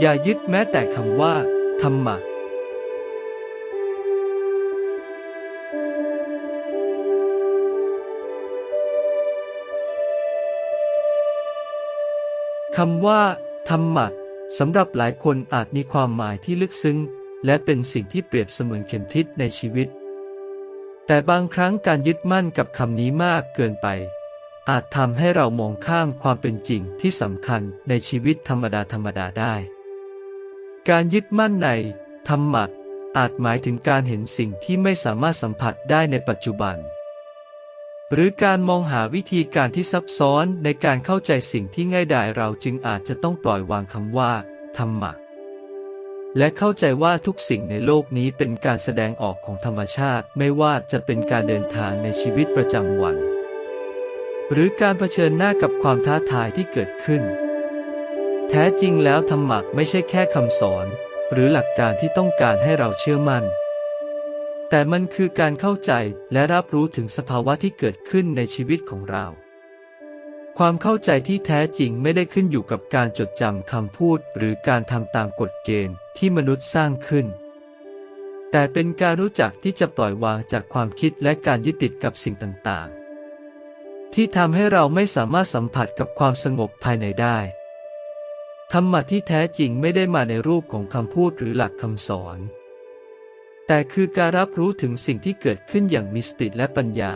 อย่ายึดแม้แต่คำว่า ธรรมะคำว่า ธรรมะสำหรับหลายคนอาจมีความหมายที่ลึกซึ้ง และเป็นสิ่งที่เปรียบเสมือนเข็มทิศในชีวิต แต่บางครั้งการยึดมั่นกับคำนี้มากเกินไป อาจทำให้เรามองข้ามความเป็นจริงที่สำคัญในชีวิตธรรมดาธรรมดาได้ การยึดมั่นในธรรมะอาจหมายถึงการเห็นสิ่งที่ไม่สามารถสัมผัสได้ในปัจจุบัน หรือการมองหาวิธีการที่ซับซ้อนในการเข้าใจสิ่งที่ง่ายดายเราจึงอาจจะต้องปล่อยวางคำว่า ธรรมะและเข้าใจว่าทุกสิ่งในโลกนี้เป็นการแสดงออกของธรรมชาติไม่ว่าจะเป็นการเดินทางในชีวิตประจำวัน หรือการเผชิญหน้ากับความท้าทายที่เกิดขึ้น แท้จริงแล้วธรรมะไม่ใช่แค่คำสอน หรือหลักการที่ต้องการให้เราเชื่อมั่น แต่มันคือการเข้าใจและรับรู้ถึงสภาวะที่เกิดขึ้นในชีวิตของเรา ความเข้าใจที่แท้จริงไม่ได้ขึ้นอยู่กับการจดจำคำพูด หรือการทำตามกฎเกณฑ์ที่มนุษย์สร้างขึ้น แต่เป็นการรู้จักที่จะปล่อยวางจากความคิดและการยึดติดกับสิ่งต่างๆ ที่ทำให้เราไม่สามารถสัมผัสกับความสงบภายในได้ ธรรมะที่แท้จริงไม่ได้มาในรูปของคำพูดหรือหลักคำสอน แต่คือการรับรู้ถึงสิ่งที่เกิดขึ้นอย่างมีสติและปัญญา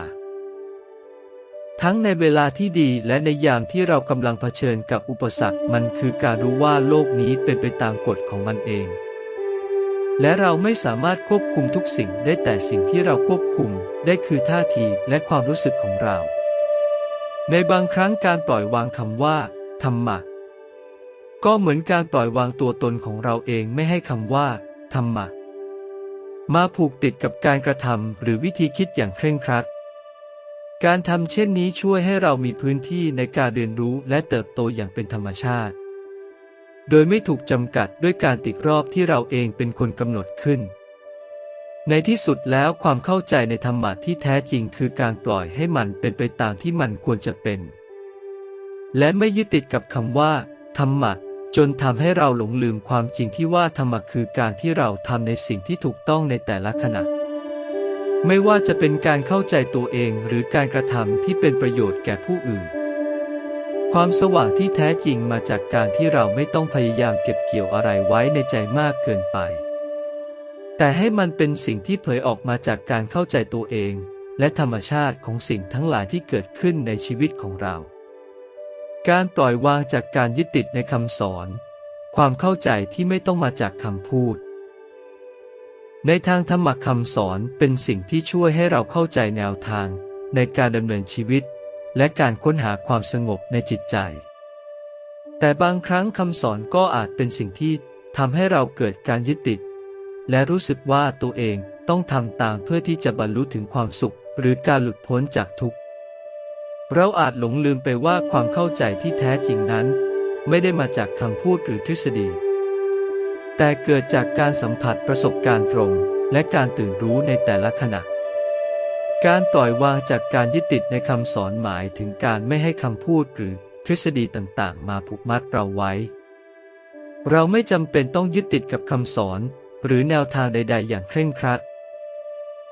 ทั้งในเวลาที่ดีและในยามที่เรากำลังเผชิญกับอุปสรรคมันคือการรู้ว่าโลกนี้เป็นไปตามกฎของมันเอง และเราไม่สามารถควบคุมทุกสิ่งได้แต่สิ่งที่เราควบคุมได้คือท่าทีและความรู้สึกของเรา ในบางครั้งการปล่อยวางคำว่าธรรมะ ก็เหมือนการปล่อยวางตัวตนของเราเองไม่ให้คำว่า ธรรมะ มาผูกติดกับการกระทำหรือวิธีคิดอย่างเคร่งครัด การทำเช่นนี้ช่วยให้เรามีพื้นที่ในการเรียนรู้และเติบโตอย่างเป็นธรรมชาติ โดยไม่ถูกจำกัดด้วยการติดรอบที่เราเองเป็นคนกำหนดขึ้น ในที่สุดแล้วความเข้าใจในธรรมะที่แท้จริงคือการปล่อยให้มันเป็นไปตามที่มันควรจะเป็น และไม่ยึดติดกับคำว่า ธรรมะ จนทำให้เราหลงลืมความจริงที่ว่าธรรมะคือการที่เราทำในสิ่งที่ถูกต้องในแต่ละขณะ ไม่ว่าจะเป็นการเข้าใจตัวเองหรือการกระทำที่เป็นประโยชน์แก่ผู้อื่น ความสว่างที่แท้จริงมาจากการที่เราไม่ต้องพยายามเก็บเกี่ยวอะไรไว้ในใจมากเกินไป แต่ให้มันเป็นสิ่งที่เผยออกมาจากการเข้าใจตัวเอง และธรรมชาติของสิ่งทั้งหลายที่เกิดขึ้นในชีวิตของเรา การปล่อยวางจากการยึดติดในคำสอน ความเข้าใจที่ไม่ต้องมาจากคำพูด ในทางธรรมะคำสอนเป็นสิ่งที่ช่วยให้เราเข้าใจแนวทาง ในการดำเนินชีวิต และการค้นหาความสงบในจิตใจ แต่บางครั้งคำสอนก็อาจเป็นสิ่งที่ทำให้เราเกิดการยึดติด และรู้สึกว่าตัวเองต้องทำตามเพื่อที่จะบรรลุถึงความสุข หรือการหลุดพ้นจากทุกข์ เราอาจหลงลืมไปว่าความเข้าใจที่แท้จริงนั้น ไม่ได้มาจากคำพูดหรือทฤษฎี แต่เกิดจากการสัมผัสประสบการณ์ตรง และการตื่นรู้ในแต่ละขณะ การปล่อยวางจากการยึดติดในคำสอนหมายถึงการไม่ให้คำพูดหรือทฤษฎีต่างๆ มาผูกมัดเราไว้ เราไม่จำเป็นต้องยึดติดกับคำสอน หรือแนวทางใด ๆ อย่างเคร่งครัด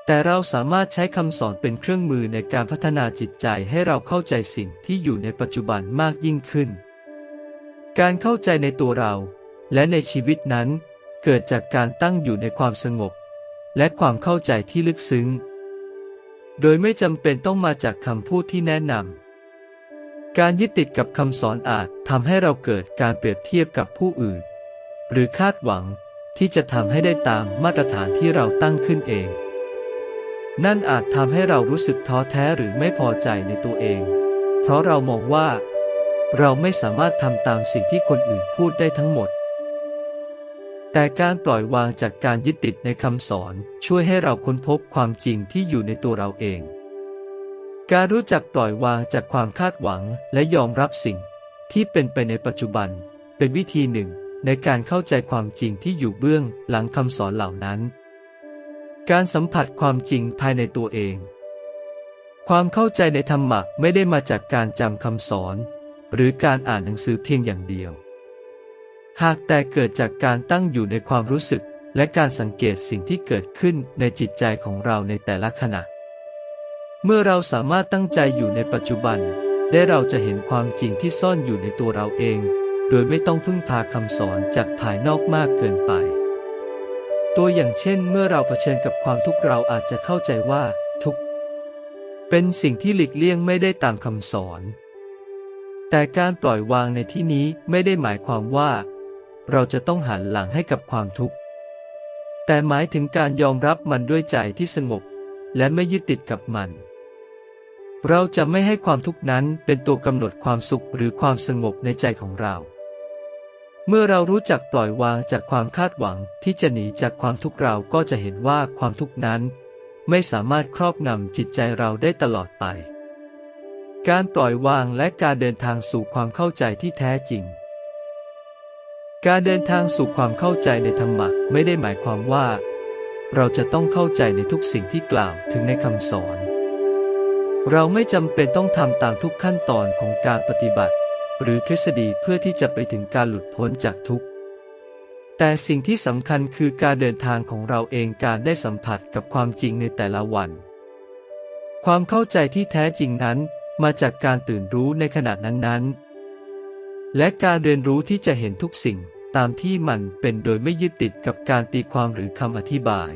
แต่เราสามารถใช้คำสอนเป็นเครื่องมือในการพัฒนาจิตใจให้เราเข้าใจสิ่งที่อยู่ในปัจจุบันมากยิ่งขึ้น การเข้าใจในตัวเรา และในชีวิตนั้น เกิดจากการตั้งอยู่ในความสงบ และความเข้าใจที่ลึกซึ้ง โดยไม่จำเป็นต้องมาจากคำพูดที่แนะนำการยึดติดกับคำสอนอาจทำให้เราเกิดการเปรียบเทียบกับผู้อื่น หรือคาดหวังที่จะทำให้ได้ตามมาตรฐานที่เราตั้งขึ้นเอง นั่นอาจทำให้เรารู้สึกท้อแท้หรือไม่พอใจในตัวเอง เพราะเรามองว่า เราไม่สามารถทำตามสิ่งที่คนอื่นพูดได้ทั้งหมด แต่การปล่อยวางจากการยึดติดในคำสอนช่วยให้เราค้นพบความจริงที่อยู่ในตัวเราเอง การรู้จักปล่อยวางจากความคาดหวังและยอมรับสิ่งที่เป็นไปในปัจจุบัน เป็นวิธีหนึ่งในการเข้าใจความจริงที่อยู่เบื้องหลังคำสอนเหล่านั้น การสัมผัสความจริงภายในตัวเอง ความเข้าใจในธรรมะไม่ได้มาจากการจำคำสอน หรือการอ่านหนังสือเพียงอย่างเดียว หากแต่เกิดจากการตั้งอยู่ในความรู้สึกและการสังเกตสิ่งที่เกิดขึ้นในจิตใจของเราในแต่ละขณะ เมื่อเราสามารถตั้งใจอยู่ในปัจจุบัน ได้เราจะเห็นความจริงที่ซ่อนอยู่ในตัวเราเอง โดยไม่ต้องพึ่งพาคำสอนจากภายนอกมากเกินไป ตัวอย่างเช่น เมื่อเราเผชิญกับความทุกข์เราอาจจะเข้าใจว่า ทุกข์เป็นสิ่งที่หลีกเลี่ยงไม่ได้ตามคำสอน แต่การปล่อยวางในที่นี้ไม่ได้หมายความว่า เราจะต้องหันหลังให้กับความทุกข์ แต่หมายถึงการยอมรับมันด้วยใจที่สงบ และไม่ยึดติดกับมัน เราจะไม่ให้ความทุกข์นั้นเป็นตัวกำหนดความสุขหรือความสงบในใจของเรา เมื่อเรารู้จักปล่อยวางจากความคาดหวังที่จะหนีจากความทุกข์เราก็จะเห็นว่าความทุกข์นั้น ไม่สามารถครอบงำจิตใจเราได้ตลอดไป การปล่อยวางและการเดินทางสู่ความเข้าใจที่แท้จริง การเดินทางสู่ความเข้าใจในธรรมะไม่ได้หมายความว่า เราจะต้องเข้าใจในทุกสิ่งที่กล่าวถึงในคำสอน เราไม่จำเป็นต้องทำตามทุกขั้นตอนของการปฏิบัติ หรือทฤษฎีเพื่อที่จะไปถึงการหลุดพ้นจากทุกข์ แต่สิ่งที่สำคัญคือการเดินทางของเราเองการได้สัมผัสกับความจริงในแต่ละวัน ความเข้าใจที่แท้จริงนั้นมาจากการตื่นรู้ในขณะนั้นๆ และการเรียนรู้ที่จะเห็นทุกสิ่งตามที่มันเป็นโดยไม่ยึดติดกับการตีความหรือคำอธิบาย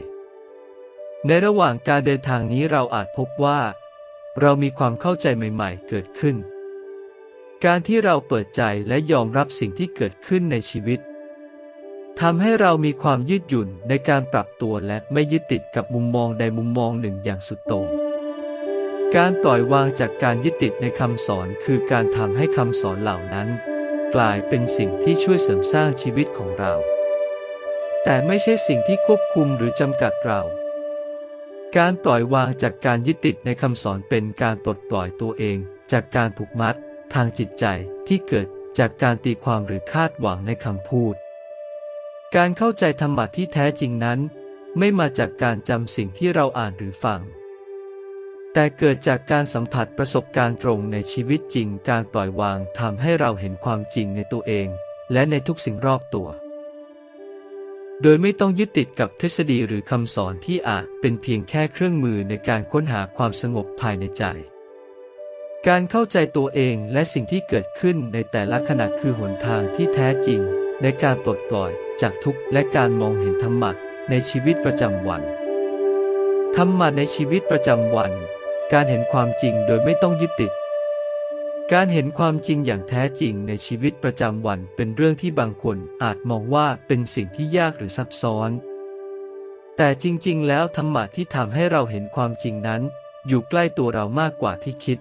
ในระหว่างการเดินทางนี้เราอาจพบว่า เรามีความเข้าใจใหม่ ๆ เกิดขึ้น การที่เราเปิดใจและยอมรับสิ่งที่เกิดขึ้นในชีวิตทำให้เรามีความยืดหยุ่นในการปรับตัวและไม่ยึดติดกับมุมมองใดมุมมองหนึ่งอย่างสุดโต่งการปล่อยวางจากการยึดติดในคำสอนคือการทำให้คำสอนเหล่านั้น กลายเป็นสิ่งที่ช่วยเสริมสร้างชีวิตของเรา แต่ไม่ใช่สิ่งที่ควบคุมหรือจำกัดเรา การปล่อยวางจากการยึดติดในคำสอนเป็นการปลดปล่อยตัวเองจากการผูกมัด ทางจิตใจที่เกิดจากการตีความหรือคาดหวังในคำพูด การเข้าใจธรรมะที่แท้จริงนั้น ไม่มาจากการจำสิ่งที่เราอ่านหรือฟัง แต่เกิดจากการสัมผัสประสบการณ์ตรงในชีวิตจริง การปล่อยวางทำให้เราเห็นความจริงในตัวเอง และในทุกสิ่งรอบตัว โดยไม่ต้องยึดติดกับทฤษฎีหรือคำสอนที่อาจเป็นเพียงแค่เครื่องมือในการค้นหาความสงบภายในใจ การเข้าใจตัวเองและสิ่งที่เกิดขึ้นในแต่ละขณะคือหนทางที่แท้จริง ในการปลดปล่อยจากทุกข์และการมองเห็นธรรมะในชีวิตประจำวัน ธรรมะในชีวิตประจำวัน การเห็นความจริงโดยไม่ต้องยึดติด การเห็นความจริงอย่างแท้จริงในชีวิตประจำวันเป็นเรื่องที่บางคนอาจมองว่าเป็นสิ่งที่ยากหรือซับซ้อน แต่จริงๆ แล้วธรรมะที่ทำให้เราเห็นความจริงนั้น อยู่ใกล้ตัวเรามากกว่าที่คิด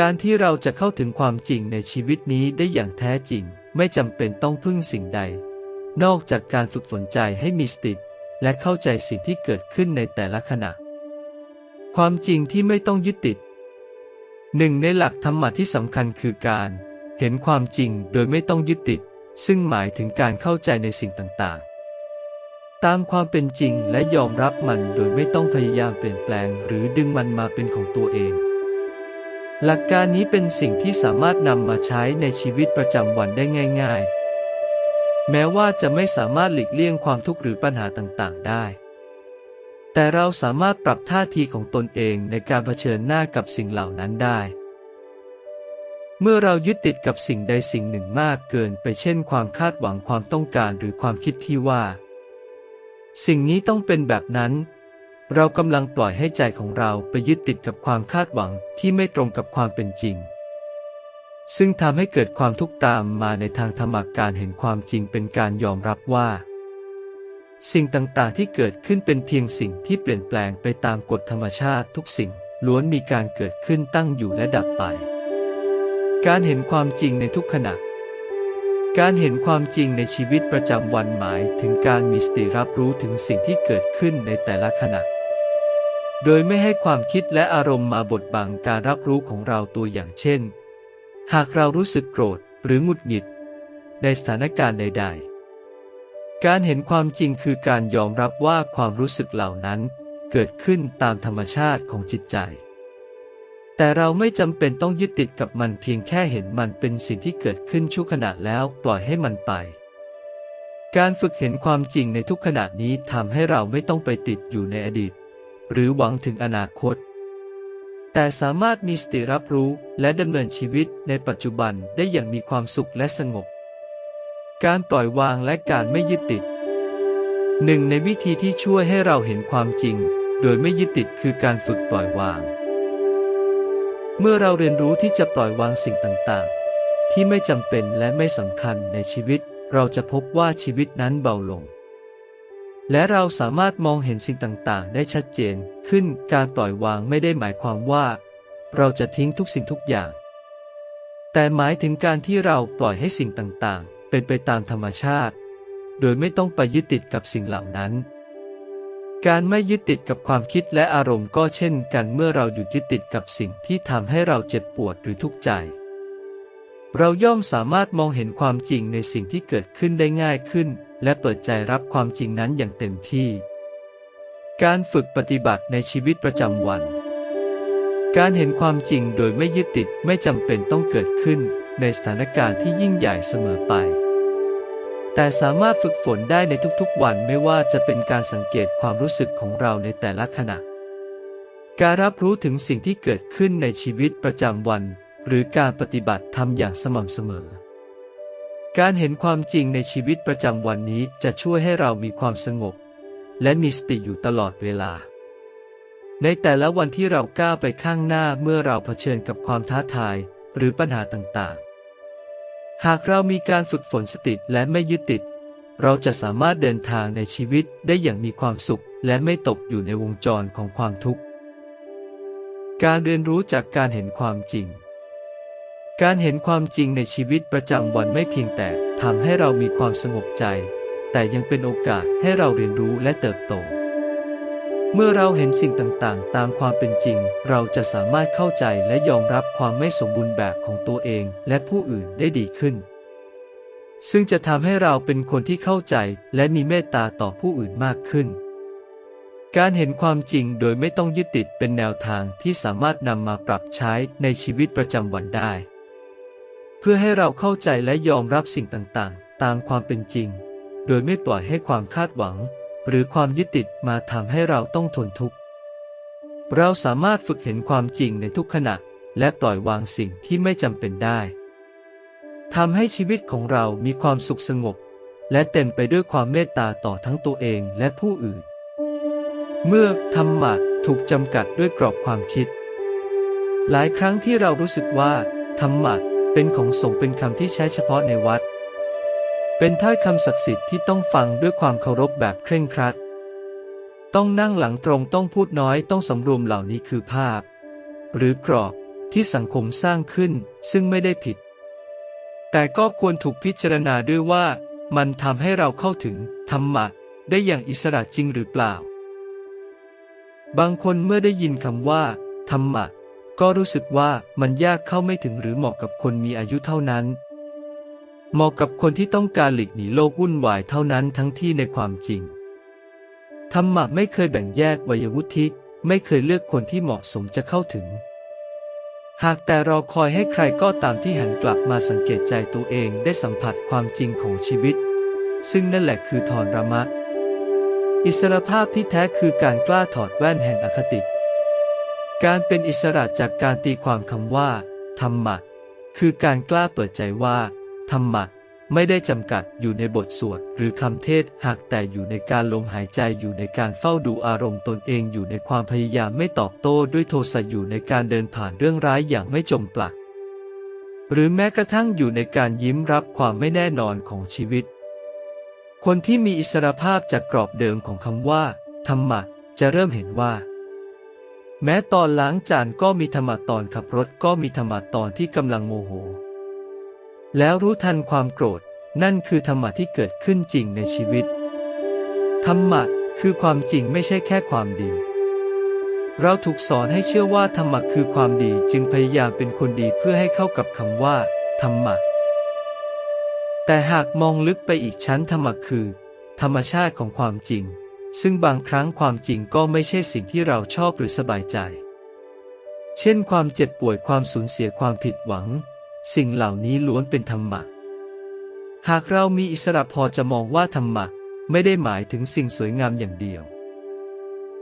การที่เราจะเข้าถึงความจริงในชีวิตนี้ได้อย่างแท้จริง ไม่จำเป็นต้องพึ่งสิ่งใด นอกจากการฝึกฝนใจให้มีสติและเข้าใจสิ่งที่เกิดขึ้นในแต่ละขณะ ความจริงที่ไม่ต้องยึดติดหนึ่งในหลักธรรมะที่สำคัญคือการ เห็นความจริงโดยไม่ต้องยึดติด ซึ่งหมายถึงการเข้าใจในสิ่งต่างๆ ตามความเป็นจริงและยอมรับมันโดยไม่ต้องพยายามเปลี่ยนแปลง หรือดึงมันมาเป็นของตัวเอง หลักการนี้เป็นสิ่งที่สามารถนำมาใช้ในชีวิตประจำวันได้ง่าย ๆ แม้ว่าจะไม่สามารถหลีกเลี่ยงความทุกข์หรือปัญหาต่างๆ ได้ แต่เราสามารถปรับท่าทีของตนเองในการเผชิญหน้ากับสิ่งเหล่านั้นได้ เมื่อเรายึดติดกับสิ่งใดสิ่งหนึ่งมากเกินไปเช่น ความคาดหวังความต้องการหรือความคิดที่ว่า สิ่งนี้ต้องเป็นแบบนั้น เรากำลังปล่อยให้ใจของเราไปยึดติดกับความคาดหวังที่ไม่ตรงกับความเป็นจริง ซึ่งทำให้เกิดความทุกข์ตามมาในทางธรรมการเห็นความจริงเป็นการยอมรับว่า สิ่งต่างๆที่เกิดขึ้นเป็นเพียงสิ่งที่เปลี่ยนแปลงไปตามกฎธรรมชาติทุกสิ่งล้วนมีการเกิดขึ้นตั้งอยู่และดับไป การเห็นความจริงในทุกขณะ การเห็นความจริงในชีวิตประจำวันหมายถึงการมีสติรับรู้ถึงสิ่งที่เกิดขึ้นในแต่ละขณะ โดยไม่ให้ความคิดและอารมณ์มาบดบังการรับรู้ของเราตัวอย่างเช่น หากเรารู้สึกโกรธหรือหงุดหงิด ในสถานการณ์ใด ๆ การเห็นความจริงคือการยอมรับว่าความรู้สึกเหล่านั้นเกิดขึ้นตามธรรมชาติของจิตใจ แต่เราไม่จำเป็นต้องยึดติดกับมันเพียงแค่เห็นมันเป็นสิ่งที่เกิดขึ้นชั่วขณะแล้วปล่อยให้มันไปการฝึกเห็นความจริงในทุกขณะนี้ทำให้เราไม่ต้องไปติดอยู่ในอดีต หรือหวังถึงอนาคต แต่สามารถมีสติรับรู้และดำเนินชีวิตในปัจจุบันได้อย่างมีความสุขและสงบ การปล่อยวางและการไม่ยึดติดหนึ่งในวิธีที่ช่วยให้เราเห็นความจริง โดยไม่ยึดติดคือการฝึกปล่อยวาง เมื่อเราเรียนรู้ที่จะปล่อยวางสิ่งต่างๆ ที่ไม่จำเป็นและไม่สำคัญในชีวิต เราจะพบว่าชีวิตนั้นเบาลง และเราสามารถมองเห็นสิ่งต่างๆ ได้ชัดเจนขึ้นการปล่อยวางไม่ได้หมายความว่า เราจะทิ้งทุกสิ่งทุกอย่าง แต่หมายถึงการที่เราปล่อยให้สิ่งต่างๆ เป็นไปตามธรรมชาติ โดยไม่ต้องไปยึดติดกับสิ่งเหล่านั้น การไม่ยึดติดกับความคิดและอารมณ์ก็เช่นกันเมื่อเราหยุดยึดติดกับสิ่งที่ทำให้เราเจ็บปวดหรือทุกข์ใจ เราย่อมสามารถมองเห็นความจริงในสิ่งที่เกิดขึ้นได้ง่ายขึ้น และเปิดใจรับความจริงนั้นอย่างเต็มที่ การฝึกปฏิบัติในชีวิตประจำวัน การเห็นความจริงโดยไม่ยึดติดไม่จำเป็นต้องเกิดขึ้นในสถานการณ์ที่ยิ่งใหญ่เสมอไป แต่สามารถฝึกฝนได้ในทุกๆวันไม่ว่าจะเป็นการสังเกตความรู้สึกของเราในแต่ละขณะ การรับรู้ถึงสิ่งที่เกิดขึ้นในชีวิตประจำวัน หรือการปฏิบัติทำอย่างสม่ำเสมอ การเห็นความจริงในชีวิตประจำวันนี้จะช่วยให้เรามีความสงบ และมีสติอยู่ตลอดเวลา ในแต่ละวันที่เราก้าวไปข้างหน้าเมื่อเราเผชิญกับความท้าทายหรือปัญหาต่างๆ หากเรามีการฝึกฝนสติและไม่ยึดติด เราจะสามารถเดินทางในชีวิตได้อย่างมีความสุข และไม่ตกอยู่ในวงจรของความทุกข์ การเรียนรู้จากการเห็นความจริง การเห็นความจริงในชีวิตประจำวันไม่เพียงแต่ทำให้เรามีความสงบใจ แต่ยังเป็นโอกาสให้เราเรียนรู้และเติบโต เมื่อเราเห็นสิ่งต่างๆ ตามความเป็นจริง เราจะสามารถเข้าใจและยอมรับความไม่สมบูรณ์แบบของตัวเองและผู้อื่นได้ดีขึ้น ซึ่งจะทำให้เราเป็นคนที่เข้าใจและมีเมตตาต่อผู้อื่นมากขึ้นการเห็นความจริงโดยไม่ต้องยึดติดเป็นแนวทางที่สามารถนำมาปรับใช้ในชีวิตประจำวันได้ พื่อให้เราเข้าใจและยอมรับสิ่งต่างๆ ตามความเป็นจริง โดยไม่ปล่อยให้ความคาดหวัง หรือความยึดติดมาทำให้เราต้องทนทุกข์ เราสามารถฝึกเห็นความจริงในทุกขณะ และปล่อยวางสิ่งที่ไม่จำเป็นได้ทำให้ชีวิตของเรามีความสุขสงบ และเต็มไปด้วยความเมตตาต่อทั้งตัวเองและผู้อื่น เมื่อธรรมะถูกจำกัดด้วยกรอบความคิด หลายครั้งที่เรารู้สึกว่าธรรมะ เป็นของสงฆ์เป็นคำที่ใช้เฉพาะในวัด เป็นถ้อยคำศักดิ์สิทธิ์ที่ต้องฟังด้วยความเคารพแบบเคร่งครัด ต้องนั่งหลังตรงต้องพูดน้อยต้องสำรวมเหล่านี้คือภาพ หรือกรอบที่สังคมสร้างขึ้นซึ่งไม่ได้ผิด แต่ก็ควรถูกพิจารณาด้วยว่า มันทำให้เราเข้าถึงธรรมะได้อย่างอิสระจริงหรือเปล่า บางคนเมื่อได้ยินคำว่า ธรรมะ ก็รู้สึกว่ามันยากเข้าไม่ถึงหรือเหมาะกับคนมีอายุเท่านั้น เหมาะกับคนที่ต้องการหลีกหนีโลกวุ่นวายเท่านั้นทั้งที่ในความจริง ธรรมะไม่เคยแบ่งแยกวัยวุฒิไม่เคยเลือกคนที่เหมาะสมจะเข้าถึง หากแต่รอคอยให้ใครก็ตามที่หันกลับมาสังเกตใจตัวเองได้สัมผัสความจริงของชีวิต ซึ่งนั่นแหละคือทรมะ อิสรภาพที่แท้คือการกล้าถอดแว่นแห่งอคติ การเป็นอิสระจากการตีความคำว่า ธรรมะ คือการกล้าเปิดใจว่า ธรรมะ ไม่ได้จำกัดอยู่ในบทสวดหรือคำเทศหากแต่อยู่ในการลมหายใจอยู่ในการเฝ้าดูอารมณ์ตนเองอยู่ในความพยายามไม่ตอบโต้ด้วยโทสะอยู่ในการเดินผ่านเรื่องร้ายอย่างไม่จมปลัก หรือแม้กระทั่งอยู่ในการยิ้มรับความไม่แน่นอนของชีวิต คนที่มีอิสรภาพจากกรอบเดิมของคำว่า ธรรมะจะเริ่มเห็นว่า แม้ตอนล้างจานก็มีธรรมะตอนขับรถก็มีธรรมะตอนที่กำลังโมโห แล้วรู้ทันความโกรธ นั่นคือธรรมะที่เกิดขึ้นจริงในชีวิต ธรรมะคือความจริงไม่ใช่แค่ความดี เราถูกสอนให้เชื่อว่าธรรมะคือความดีจึงพยายามเป็นคนดีเพื่อให้เข้ากับคำว่า ธรรมะ แต่หากมองลึกไปอีกชั้นธรรมะคือ ธรรมชาติของความจริง ซึ่งบางครั้งความจริงก็ไม่ใช่สิ่งที่เราชอบหรือสบายใจ เช่นความเจ็บป่วยความสูญเสียความผิดหวัง สิ่งเหล่านี้ล้วนเป็นธรรมะ หากเรามีอิสระพอจะมองว่าธรรมะไม่ได้หมายถึงสิ่งสวยงามอย่างเดียว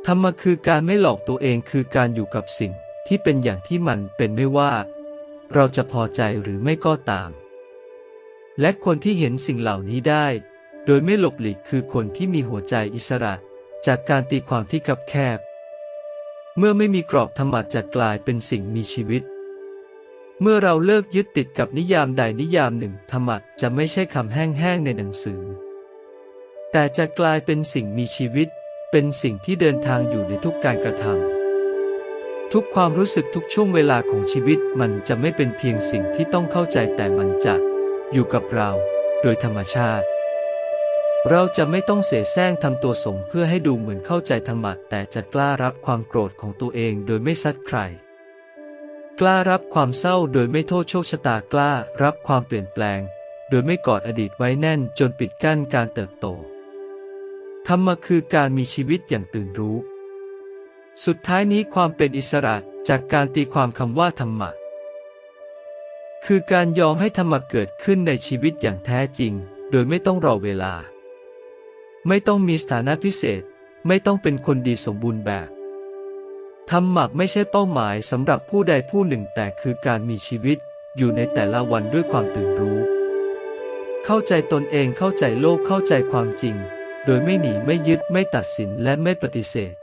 ธรรมะคือการไม่หลอกตัวเองคือการอยู่กับสิ่งที่เป็นอย่างที่มันเป็นไม่ว่า เราจะพอใจหรือไม่ก็ตาม และคนที่เห็นสิ่งเหล่านี้ได้ โดยไม่หลบหลีกคือคนที่มีหัวใจอิสระ จากการตีความที่คับแคบ เมื่อไม่มีกรอบธรรมะจะกลายเป็นสิ่งมีชีวิต เมื่อเราเลิกยึดติดกับนิยามใดนิยามหนึ่งธรรมะจะไม่ใช่คำแห้งๆในหนังสือ แต่จะกลายเป็นสิ่งมีชีวิต เป็นสิ่งที่เดินทางอยู่ในทุกการกระทำทุกความรู้สึกทุกช่วงเวลาของชีวิตมันจะไม่เป็นเพียงสิ่งที่ต้องเข้าใจแต่มันจะอยู่กับเรา โดยธรรมชาติ เราจะไม่ต้องเสแสร้งทำตัวสงเพื่อให้ดูเหมือนเข้าใจธรรมะแต่จะกล้ารับความโกรธของตัวเองโดยไม่ซัดใคร กล้ารับความเศร้าโดยไม่โทษโชคชะตากล้ารับความเปลี่ยนแปลง โดยไม่กอดอดีตไว้แน่นจนปิดกั้นการเติบโต ธรรมะคือการมีชีวิตอย่างตื่นรู้ สุดท้ายนี้ความเป็นอิสระจากการตีความคำว่าธรรมะคือการยอมให้ธรรมะเกิดขึ้นในชีวิตอย่างแท้จริง โดยไม่ต้องรอเวลา ไม่ต้องมีสถานะพิเศษ ไม่ต้องเป็นคนดีสมบูรณ์แบบทำหมะไม่ใช่เป้าหมายสำหรับผู้ใดผู้หนึ่งแต่คือการมีชีวิต อยู่ในแต่ละวันด้วยความตื่นรู้ เข้าใจตนเองเข้าใจโลกเข้าใจความจริง โดยไม่หนีไม่ยึดไม่ตัดสินและไม่ปฏิเสธ